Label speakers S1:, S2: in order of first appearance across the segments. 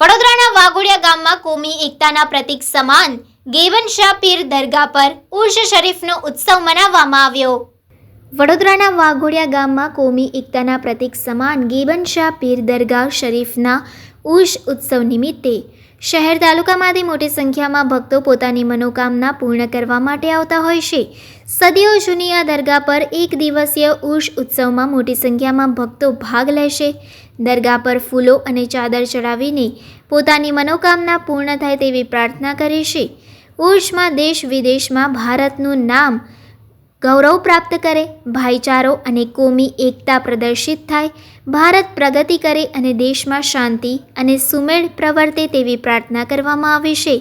S1: વડોદરાના વાઘોડિયા ગામમાં કોમી એકતાના પ્રતીક સમાન ગેવન શાહ પીર દરગાહ પર ઉર્ષ શરીફનો ઉત્સવ મનાવવામાં આવ્યો. વડોદરાના વાઘોડિયા ગામમાં કોમી એકતાના પ્રતીક સમાન ગેવન શાહ પીર દરગાહ શરીફના ઉર્ષ ઉત્સવ નિમિત્તે શહેર તાલુકામાંથી મોટી સંખ્યામાં ભક્તો પોતાની મનોકામના પૂર્ણ કરવા માટે આવતા હોય છે. સદીઓ જૂની આ દરગાહ પર એક દિવસીય ઉર્ષ ઉત્સવમાં મોટી સંખ્યામાં ભક્તો ભાગ લેશે. દરગાહ પર ફૂલો અને ચાદર ચડાવીને પોતાની મનોકામના પૂર્ણ થાય તેવી પ્રાર્થના કરે છે. ઉર્ષમાં દેશ વિદેશમાં ભારતનું નામ ગૌરવ પ્રાપ્ત કરે, ભાઈચારો અને કોમી એકતા પ્રદર્શિત થાય, ભારત પ્રગતિ કરે અને દેશમાં શાંતિ અને સુમેળ પ્રવર્તે તેવી પ્રાર્થના કરવામાં આવે છે.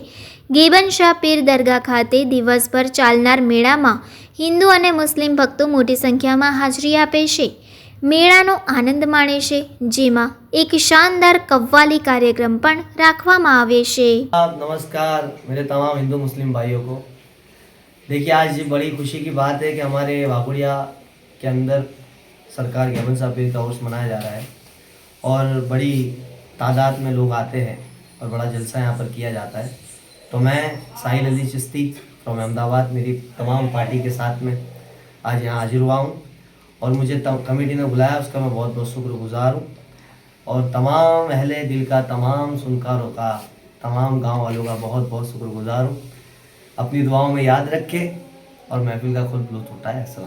S1: ગેબન શાહ પીર દરગાહ ખાતે દિવસભર ચાલનાર મેળામાં હિન્દુ અને મુસ્લિમ ભક્તો મોટી સંખ્યામાં હાજરી આપે છે. મેળાનો આનંદ માણે છે જેમાં એક શાનદાર કવ્વાલી કાર્યક્રમ પણ રાખવામાં આવે છે
S2: आप नमस्कार मेरे तमाम हिंदू मुस्लिम भाइयों को देखिए आज ये बड़ी खुशी की बात है कि हमारे वागुड़िया के अंदर सरकार गैमन साहब का उर्स मनाया जा रहा है और बड़ी तादाद में लोग आते हैं और बड़ा जलसा यहाँ पर किया जाता है तो मैं साहिल अली चिश्ती फ्रॉम अहमदाबाद मेरी तमाम पार्टी के साथ में आज यहाँ हाजिर हुआ हूँ और मुझे कमेटी ने बुलाया, उसका मैं बहुत बहुत शुक्रगुजार हूँ। और तमाम अहले दिल का, तमाम सुनकारों का, तमाम गाँव वालों का बहुत बहुत शुक्रगुजार हूँ। अपनी दुआओं में याद रखें और महफिल का खुद लुत्फ उठाए असल